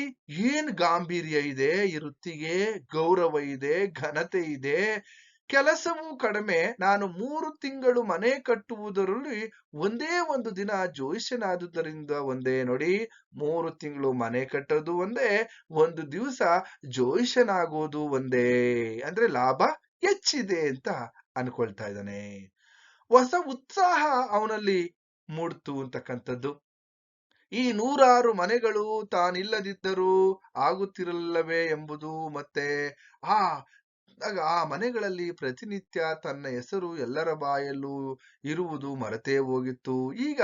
ಏನ್ ಗಾಂಭೀರ್ಯ ಇದೆ, ಈ ವೃತ್ತಿಗೆ ಗೌರವ ಇದೆ, ಘನತೆ ಇದೆ ಕೆಲಸವೂ ಕಡಿಮೆ. ನಾನು ಮೂರು ತಿಂಗಳು ಮನೆ ಕಟ್ಟುವುದರಲ್ಲಿ ಒಂದೇ ಒಂದು ದಿನ ಜೋಯಿಸನಾದುದರಿಂದ ಒಂದೇ ನೋಡಿ, ಮೂರು ತಿಂಗಳು ಮನೆ ಕಟ್ಟೋದು ಒಂದೇ, ಒಂದು ದಿವಸ ಜೋಯಿಸನಾಗೋದು ಒಂದೇ. ಅಂದ್ರೆ ಲಾಭ ಹೆಚ್ಚಿದೆ ಅಂತ ಅನ್ಕೊಳ್ತಾ ಇದ್ದಾನೆ. ಹೊಸ ಉತ್ಸಾಹ ಅವನಲ್ಲಿ ಮೂಡ್ತು ಅಂತಕ್ಕಂಥದ್ದು. ಈ ನೂರಾರು ಮನೆಗಳು ತಾನಿಲ್ಲದಿದ್ದರೂ ಆಗುತ್ತಿರಲ್ಲವೇ ಎಂಬುದು ಮತ್ತೆ, ಆ ಆಗ ಆ ಮನೆಗಳಲ್ಲಿ ಪ್ರತಿನಿತ್ಯ ತನ್ನ ಹೆಸರು ಎಲ್ಲರ ಬಾಯಲ್ಲೂ ಇರುವುದು ಮರೆತೇ ಹೋಗಿತ್ತು. ಈಗ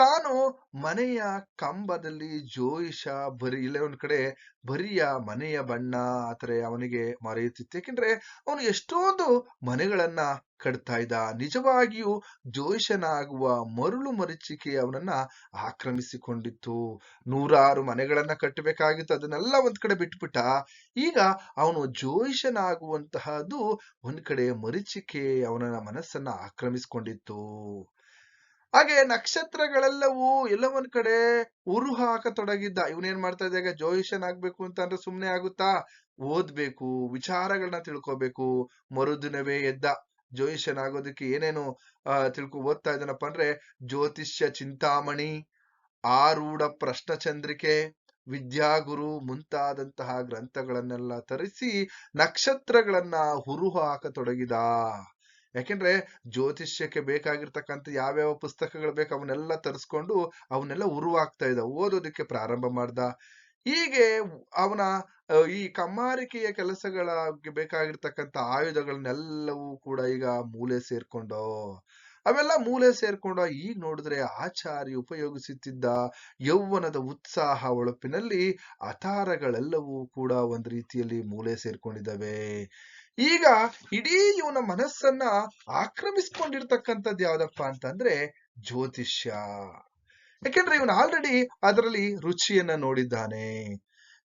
ತಾನು ಮನೆಯ ಕಂಬದಲ್ಲಿ ಜೋಯಿಷ ಬರಿ, ಇಲ್ಲ ಒಂದ್ ಕಡೆ ಬರಿಯ ಮನೆಯ ಬಣ್ಣ ಆತರ ಅವನಿಗೆ ಮರೆಯುತ್ತಿತ್ತು. ಏಕೆಂದ್ರೆ ಅವನು ಎಷ್ಟೊಂದು ಮನೆಗಳನ್ನ ಕಟ್ತಾ ಇದ್ದ. ನಿಜವಾಗಿಯೂ ಜೋಯಿಷನಾಗುವ ಮರುಳು ಮರೀಚಿಕೆ ಅವನನ್ನ ಆಕ್ರಮಿಸಿಕೊಂಡಿತ್ತು. ನೂರಾರು ಮನೆಗಳನ್ನ ಕಟ್ಟಬೇಕಾಗಿತ್ತು. ಅದನ್ನೆಲ್ಲ ಒಂದ್ ಕಡೆ ಬಿಟ್ಬಿಟ್ಟ. ಈಗ ಅವನು ಜೋಯಿಷನಾಗುವಂತಹದ್ದು ಒಂದ್ ಕಡೆ ಮರೀಚಿಕೆ ಅವನ ಮನಸ್ಸನ್ನ ಆಕ್ರಮಿಸಿಕೊಂಡಿತ್ತು. ಹಾಗೆ ನಕ್ಷತ್ರಗಳೆಲ್ಲವೂ ಎಲ್ಲ ಒಂದ್ ಕಡೆ ಉರು ಹಾಕತೊಡಗಿದ್ದ. ಇವನೇನ್ ಮಾಡ್ತಾ ಇದ್ದಾಗ ಜೋಯಿಷನ್ ಆಗ್ಬೇಕು ಅಂತ ಅಂದ್ರೆ ಸುಮ್ನೆ ಆಗುತ್ತಾ? ಓದ್ಬೇಕು ವಿಚಾರಗಳನ್ನ ತಿಳ್ಕೊಬೇಕು, ಮರುದಿನವೇ ಎದ್ದ. ಜೋಯಿಷನಾಗೋದಕ್ಕೆ ಏನೇನು, ಆ, ತಿಳ್ಕೊ, ಓದ್ತಾ ಇದ್ದಾನಪ್ಪ ಅಂದ್ರೆ ಜ್ಯೋತಿಷ್ಯ ಚಿಂತಾಮಣಿ, ಆರೂಢ ಪ್ರಶ್ನಚಂದ್ರಿಕೆ ವಿದ್ಯಾಗುರು ಮುಂತಾದಂತಹ ಗ್ರಂಥಗಳನ್ನೆಲ್ಲ ತರಿಸಿ ನಕ್ಷತ್ರಗಳನ್ನ ಹುರು ಹಾಕತೊಡಗಿದ. ಯಾಕೆಂದ್ರೆ ಜ್ಯೋತಿಷ್ಯಕ್ಕೆ ಬೇಕಾಗಿರ್ತಕ್ಕಂಥ ಯಾವ್ಯಾವ ಪುಸ್ತಕಗಳು ಬೇಕು ಅವನ್ನೆಲ್ಲ ತರಿಸ್ಕೊಂಡು ಅವನ್ನೆಲ್ಲ ಉರುವಾಗ್ತಾ ಇದ್ದ ಓದೋದಕ್ಕೆ ಪ್ರಾರಂಭ ಮಾಡ್ದ. ಹೀಗೆ ಅವನ ಈ ಕಮ್ಮಾರಿಕೆಯ ಕೆಲಸಗಳ ಬೇಕಾಗಿರ್ತಕ್ಕಂಥ ಆಯುಧಗಳನ್ನೆಲ್ಲವೂ ಕೂಡ ಈಗ ಮೂಲೆ ಸೇರ್ಕೊಂಡು, ಅವೆಲ್ಲ ಮೂಲೆ ಸೇರ್ಕೊಂಡು ಈಗ ನೋಡಿದ್ರೆ ಆಚಾರಿ ಉಪಯೋಗಿಸುತ್ತಿದ್ದ ಯೌವನದ ಉತ್ಸಾಹ ಒಳಪಿನಲ್ಲಿ ಅತಾರಗಳೆಲ್ಲವೂ ಕೂಡ ಒಂದ್ ರೀತಿಯಲ್ಲಿ ಮೂಲೆ ಸೇರ್ಕೊಂಡಿದ್ದಾವೆ. ಈಗ ಇಡೀ ಇವನ ಮನಸ್ಸನ್ನ ಆಕ್ರಮಿಸ್ಕೊಂಡಿರ್ತಕ್ಕಂಥದ್ದು ಯಾವ್ದಪ್ಪ ಅಂತಂದ್ರೆ ಜ್ಯೋತಿಷ್ಯ. ಯಾಕೆಂದ್ರೆ ಇವನು ಆಲ್ರೆಡಿ ಅದರಲ್ಲಿ ರುಚಿಯನ್ನ ನೋಡಿದ್ದಾನೆ.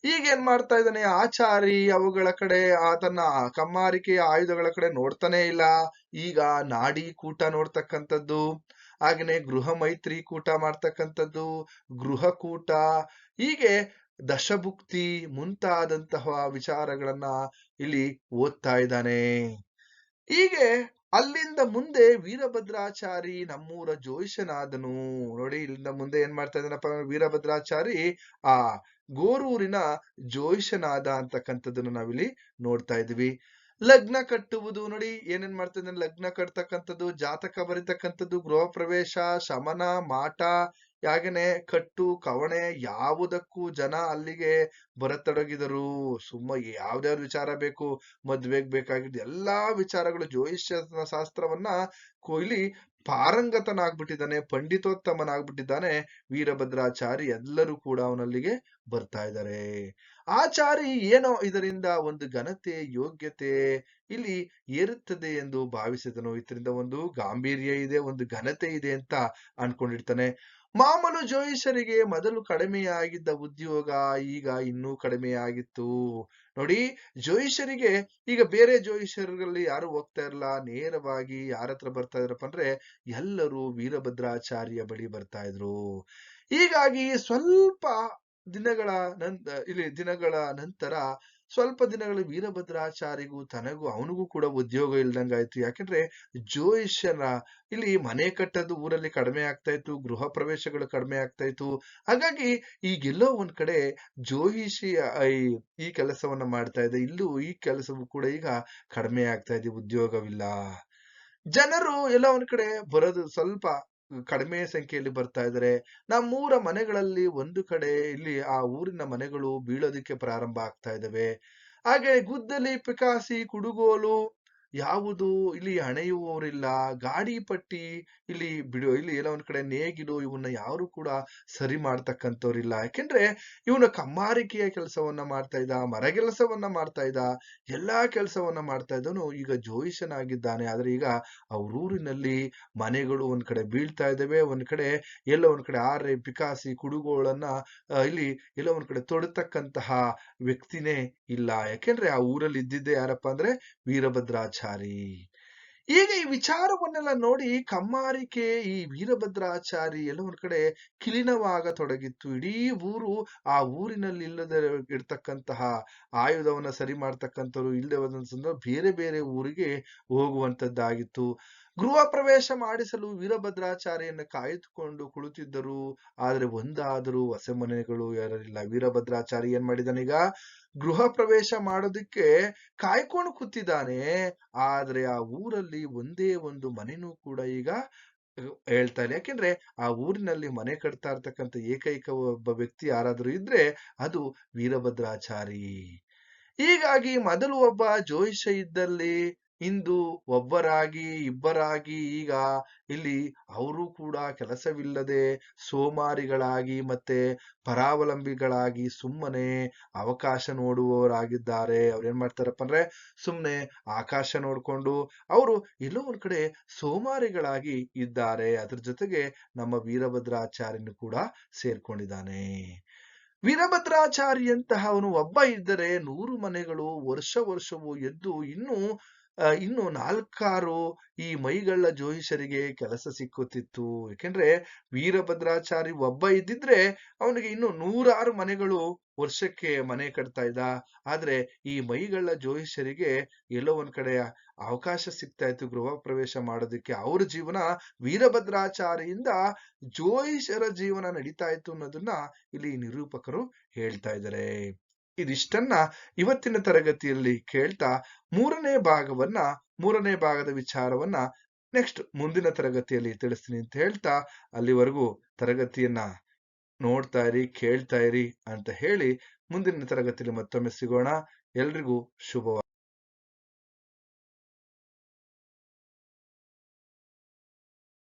ಈಗ ಏನ್ ಮಾಡ್ತಾ ಇದ್ದಾನೆ? ಆಚಾರಿ ಅವುಗಳ ಕಡೆ ಆತನ ಕಮ್ಮಾರಿಕೆಯ ಆಯುಧಗಳ ಕಡೆ ನೋಡ್ತಾನೆ ಇಲ್ಲ. ಈಗ ನಾಡಿ ಕೂಟ ನೋಡ್ತಕ್ಕಂಥದ್ದು, ಹಾಗೇನೆ ಗೃಹ ಮೈತ್ರಿ ಕೂಟ ಮಾಡ್ತಕ್ಕಂಥದ್ದು, ಗೃಹ ಕೂಟ, ಹೀಗೆ ದಶಭುಕ್ತಿ ಮುಂತಾದಂತಹ ವಿಚಾರಗಳನ್ನ ಇಲ್ಲಿ ಓದ್ತಾ ಇದ್ದಾನೆ. ಹೀಗೆ ಅಲ್ಲಿಂದ ಮುಂದೆ ವೀರಭದ್ರಾಚಾರಿ ನಮ್ಮೂರ ಜೋಯಿಷನಾದನು ನೋಡಿ ಇಲ್ಲಿಂದ ಮುಂದೆ ಏನ್ ಮಾಡ್ತಾ ಇದ್ದಾನಪ್ಪ ವೀರಭದ್ರಾಚಾರಿ? ಆ ಗೋರೂರಿನ ಜೋಯಿಷನಾದ ಅಂತಕ್ಕಂಥದ್ದನ್ನು ನಾವಿಲ್ಲಿ ನೋಡ್ತಾ ಇದ್ವಿ ಲಗ್ನ ಕಟ್ಟುವುದು ನೋಡಿ ಏನೇನ್ ಮಾಡ್ತಾ ಇದ್ದಾನೆ? ಲಗ್ನ ಕಟ್ತಕ್ಕಂಥದ್ದು, ಜಾತಕ ಬರಿತಕ್ಕಂಥದ್ದು, ಗೃಹ ಪ್ರವೇಶ, ಶಮನ, ಮಾಟ ಯಾಗನೆ ಕಟ್ಟು, ಕವಣೆ ಯಾವುದಕ್ಕೂ ಜನ ಅಲ್ಲಿಗೆ ಬರತೊಡಗಿದರು. ಸುಮ್ಮ ಯಾವ್ದ್ಯಾವ್ದು ವಿಚಾರ ಬೇಕು, ಮದ್ವೆಗ್ ಬೇಕಾಗಿದ್ದು ಎಲ್ಲಾ ವಿಚಾರಗಳು ಜ್ಯೋತಿಷ್ಯ ಶಾಸ್ತ್ರವನ್ನ ಕೊಯ್ಲಿ ಪಾರಂಗತನಾಗ್ಬಿಟ್ಟಿದ್ದಾನೆ, ಪಂಡಿತೋತ್ತಮನಾಗ್ಬಿಟ್ಟಿದ್ದಾನೆ ವೀರಭದ್ರಾಚಾರಿ ಎಲ್ಲರೂ ಕೂಡ ಅವನಲ್ಲಿಗೆ ಬರ್ತಾ ಇದ್ದಾರೆ. ಆಚಾರಿ ಏನೋ ಇದರಿಂದ ಒಂದು ಘನತೆ, ಯೋಗ್ಯತೆ ಇಲ್ಲಿ ಏರುತ್ತದೆ ಎಂದು ಭಾವಿಸಿದನು. ಇದರಿಂದ ಒಂದು ಗಾಂಭೀರ್ಯ ಇದೆ, ಒಂದು ಘನತೆ ಇದೆ ಅಂತ ಅನ್ಕೊಂಡಿರ್ತಾನೆ. ಮಾಮೂಲು ಜೋಯಿಸರಿಗೆ ಮೊದಲು ಕಡಿಮೆಯಾಗಿದ್ದ ಉದ್ಯೋಗ ಈಗ ಇನ್ನೂ ಕಡಿಮೆಯಾಗಿತ್ತು. ನೋಡಿ, ಜೋಯಿಸರಿಗೆ, ಈಗ ಬೇರೆ ಜೋಯಿಸರಲ್ಲಿ ಯಾರು ಹೋಗ್ತಾ ಇರಲ್ಲ. ನೇರವಾಗಿ ಯಾರ ಹತ್ರ ಬರ್ತಾ ಇದ್ರಪ್ಪ ಅಂದ್ರೆ ಎಲ್ಲರೂ ವೀರಭದ್ರಾಚಾರ್ಯ ಬಳಿ ಬರ್ತಾ ಇದ್ರು. ಹೀಗಾಗಿ ಸ್ವಲ್ಪ ದಿನಗಳ ನಂತ, ಇಲ್ಲಿ ದಿನಗಳ ನಂತರ ಸ್ವಲ್ಪ ದಿನಗಳ ವೀರಭದ್ರಾಚಾರಿಗೂ ತನಗೂ ಅವನಿಗೂ ಕೂಡ ಉದ್ಯೋಗ ಇಲ್ದಂಗಾಯ್ತು. ಯಾಕೆಂದ್ರೆ ಜೋಯಿಷನ ಇಲ್ಲಿ ಮನೆ ಕಟ್ಟೋದು ಊರಲ್ಲಿ ಕಡಿಮೆ ಆಗ್ತಾ ಇತ್ತು, ಗೃಹ ಪ್ರವೇಶಗಳು ಕಡಿಮೆ ಆಗ್ತಾ ಇತ್ತು. ಹಾಗಾಗಿ ಈಗೆಲ್ಲೋ ಒಂದ್ ಕಡೆ ಜೋಯಿಷಿ ಈ- ಈ ಕೆಲಸವನ್ನ ಮಾಡ್ತಾ ಇದೆ. ಇಲ್ಲೂ ಈ ಕೆಲಸವೂ ಕೂಡ ಈಗ ಕಡಿಮೆ ಆಗ್ತಾ ಇದೆ, ಉದ್ಯೋಗವಿಲ್ಲ. ಜನರು ಎಲ್ಲ ಒಂದ್ ಕಡೆ ಬರೋದು ಸ್ವಲ್ಪ ಕಡಿಮೆ ಸಂಖ್ಯೆಯಲ್ಲಿ ಬರ್ತಾ ಇದ್ದಾರೆ ನಮ್ಮೂರ ಮನೆಗಳಲ್ಲಿ ಒಂದು ಕಡೆ ಇಲ್ಲಿ ಆ ಊರಿನ ಮನೆಗಳು ಬೀಳೋದಿಕ್ಕೆ ಪ್ರಾರಂಭ ಆಗ್ತಾ ಇದಾವೆ. ಹಾಗೆ ಗುದ್ದಲಿ, ಪಿಕಾಸಿ, ಕುಡುಗೋಲು ಯಾವುದು ಇಲ್ಲಿ ಹಣೆಯುವವರಿಲ್ಲ. ಗಾಡಿ ಪಟ್ಟಿ ಇಲ್ಲಿ ಬಿಡು, ಇಲ್ಲಿ ಎಲ್ಲ ಒಂದ್ ಕಡೆ ನೇಗಿಲು ಇವನ್ನ ಯಾರು ಕೂಡ ಸರಿ ಮಾಡ್ತಕ್ಕಂಥವ್ರಿಲ್ಲ. ಯಾಕೆಂದ್ರೆ ಇವನು ಕಮ್ಮಾರಿಕೆಯ ಕೆಲಸವನ್ನ ಮಾಡ್ತಾ ಇದ್ದ ಮರಗೆಲಸವನ್ನ ಮಾಡ್ತಾ ಇದ್ದ, ಎಲ್ಲಾ ಕೆಲಸವನ್ನ ಮಾಡ್ತಾ ಇದ್ದನು ಈಗ ಜೋಯಿಷನಾಗಿದ್ದಾನೆ ಆದ್ರೆ ಈಗ ಅವ್ರೂರಿನಲ್ಲಿ ಮನೆಗಳು ಒಂದ್ ಕಡೆ ಬೀಳ್ತಾ ಇದ್ದಾವೆ. ಒಂದ್ ಕಡೆ ಎಲ್ಲ ಒಂದ್ ಕಡೆ ಆರೆ ಪಿಕಾಸಿ, ಕುಡುಗೋಳನ್ನ ಇಲ್ಲಿ ಎಲ್ಲ ಒಂದ್ ಕಡೆ ತೊಡತಕ್ಕಂತಹ ವ್ಯಕ್ತಿನೇ ಇಲ್ಲ. ಯಾಕೆಂದ್ರೆ ಆ ಊರಲ್ಲಿ ಇದ್ದಿದ್ದೆ ಯಾರಪ್ಪ ಅಂದ್ರೆ ವೀರಭದ್ರಾಚಾರಿ. ಈಗ ಈ ವಿಚಾರವನ್ನೆಲ್ಲ ನೋಡಿ ಕಮ್ಮಾರಿಕೆ, ಈ ವೀರಭದ್ರಾಚಾರಿ ಎಲ್ಲ ಒಂದ್ ಕಡೆ ಕಿಲಿನವಾಗತೊಡಗಿತ್ತು. ಇಡೀ ಊರು ಆ ಊರಿನಲ್ಲಿ ಇಲ್ಲದೆ ಇರ್ತಕ್ಕಂತಹ ಆಯುಧವನ್ನ ಸರಿ ಮಾಡ್ತಕ್ಕಂಥವ್ರು ಇಲ್ಲದೆ ಬೇರೆ ಬೇರೆ ಊರಿಗೆ ಹೋಗುವಂತದ್ದಾಗಿತ್ತು ಗೃಹ ಪ್ರವೇಶ ಮಾಡಿಸಲು ವೀರಭದ್ರಾಚಾರ್ಯನ್ನು ಕಾಯ್ದುಕೊಂಡು ಕುಳಿತಿದ್ದರು. ಆದರೆ ಒಂದಾದರೂ ಹೊಸಮನೆಗಳು ಯಾರಿಲ್ಲ ವೀರಭದ್ರಾಚಾರಿ ಏನ್ ಮಾಡಿದಾನೀಗ ಗೃಹ ಪ್ರವೇಶ ಮಾಡೋದಕ್ಕೆ ಕಾಯ್ಕೊಂಡು ಕೂತಿದ್ದಾನೆ. ಆದ್ರೆ ಆ ಊರಲ್ಲಿ ಒಂದೇ ಒಂದು ಮನೆನೂ ಕೂಡ ಈಗ ಹೇಳ್ತಾ ಇಲ್ಲ. ಯಾಕೆಂದ್ರೆ ಆ ಊರಿನಲ್ಲಿ ಮನೆ ಕಟ್ತಾ ಇರ್ತಕ್ಕಂಥ ಏಕೈಕ ಒಬ್ಬ ವ್ಯಕ್ತಿ ಯಾರಾದ್ರೂ ಇದ್ರೆ ಅದು ವೀರಭದ್ರಾಚಾರಿ. ಹೀಗಾಗಿ ಮೊದಲು ಒಬ್ಬ ಜೋಯಿಷ ಇದ್ದಲ್ಲಿ ಇಂದು ಒಬ್ಬರಾಗಿ, ಇಬ್ಬರಾಗಿ ಈಗ ಇಲ್ಲಿ ಅವರು ಕೂಡ ಕೆಲಸವಿಲ್ಲದೆ ಸೋಮಾರಿಗಳಾಗಿ ಮತ್ತೆ ಪರಾವಲಂಬಿಗಳಾಗಿ ಸುಮ್ಮನೆ ಅವಕಾಶ ನೋಡುವವರಾಗಿದ್ದಾರೆ. ಅವ್ರು ಏನ್ ಮಾಡ್ತಾರಪ್ಪ ಅಂದ್ರೆ ಸುಮ್ಮನೆ ಆಕಾಶ ನೋಡಿಕೊಂಡು ಅವರು ಎಲ್ಲೋ ಒಂದ್ ಕಡೆ ಸೋಮಾರಿಗಳಾಗಿ ಇದ್ದಾರೆ. ಅದ್ರ ಜೊತೆಗೆ ನಮ್ಮ ವೀರಭದ್ರಾಚಾರ್ಯನು ಕೂಡ ಸೇರ್ಕೊಂಡಿದ್ದಾನೆ. ವೀರಭದ್ರಾಚಾರ್ಯಂತಹ ಅವನು ಒಬ್ಬ ಇದ್ದರೆ ನೂರು ಮನೆಗಳು ವರ್ಷ ವರ್ಷವೂ ಎದ್ದು ಇನ್ನೂ ಇನ್ನು ನಾಲ್ಕಾರು ಈ ಮೈಗಳ್ಳ ಜೋಯಿಸರಿಗೆ ಕೆಲಸ ಸಿಕ್ಕುತ್ತಿತ್ತು. ಯಾಕೆಂದ್ರೆ ವೀರಭದ್ರಾಚಾರಿ ಒಬ್ಬ ಇದ್ದಿದ್ರೆ ಅವನಿಗೆ ಇನ್ನು ನೂರಾರು ಮನೆಗಳು ವರ್ಷಕ್ಕೆ ಮನೆ ಕಟ್ತಾ ಇದ್ದ. ಆದ್ರೆ ಈ ಮೈಗಳ್ಳ ಜೋಯಿಸರಿಗೆ ಎಲ್ಲೋ ಒಂದ್ ಕಡೆ ಅವಕಾಶ ಸಿಗ್ತಾ ಇತ್ತು ಗೃಹ ಪ್ರವೇಶ ಮಾಡೋದಕ್ಕೆ. ಅವ್ರ ಜೀವನ ವೀರಭದ್ರಾಚಾರಿಯಿಂದ ಜೋಯಿಸರ ಜೀವನ ನಡೀತಾ ಇತ್ತು ಅನ್ನೋದನ್ನ ಇಲ್ಲಿ ನಿರೂಪಕರು ಹೇಳ್ತಾ ಇದ್ದಾರೆ. ಇದಿಷ್ಟನ್ನ ಇವತ್ತಿನ ತರಗತಿಯಲ್ಲಿ ಕೇಳ್ತಾ ಮೂರನೇ ಭಾಗವನ್ನ, ಮೂರನೇ ಭಾಗದ ವಿಚಾರವನ್ನ ನೆಕ್ಸ್ಟ್ ಮುಂದಿನ ತರಗತಿಯಲ್ಲಿ ತಿಳಿಸ್ತೀನಿ ಅಂತ ಹೇಳ್ತಾ ಅಲ್ಲಿವರೆಗೂ ತರಗತಿಯನ್ನ ನೋಡ್ತಾ ಇರಿ, ಕೇಳ್ತಾ ಇರಿ ಅಂತ ಹೇಳಿ ಮುಂದಿನ ತರಗತಿಯಲ್ಲಿ ಮತ್ತೊಮ್ಮೆ ಸಿಗೋಣ. ಎಲ್ರಿಗೂ ಶುಭ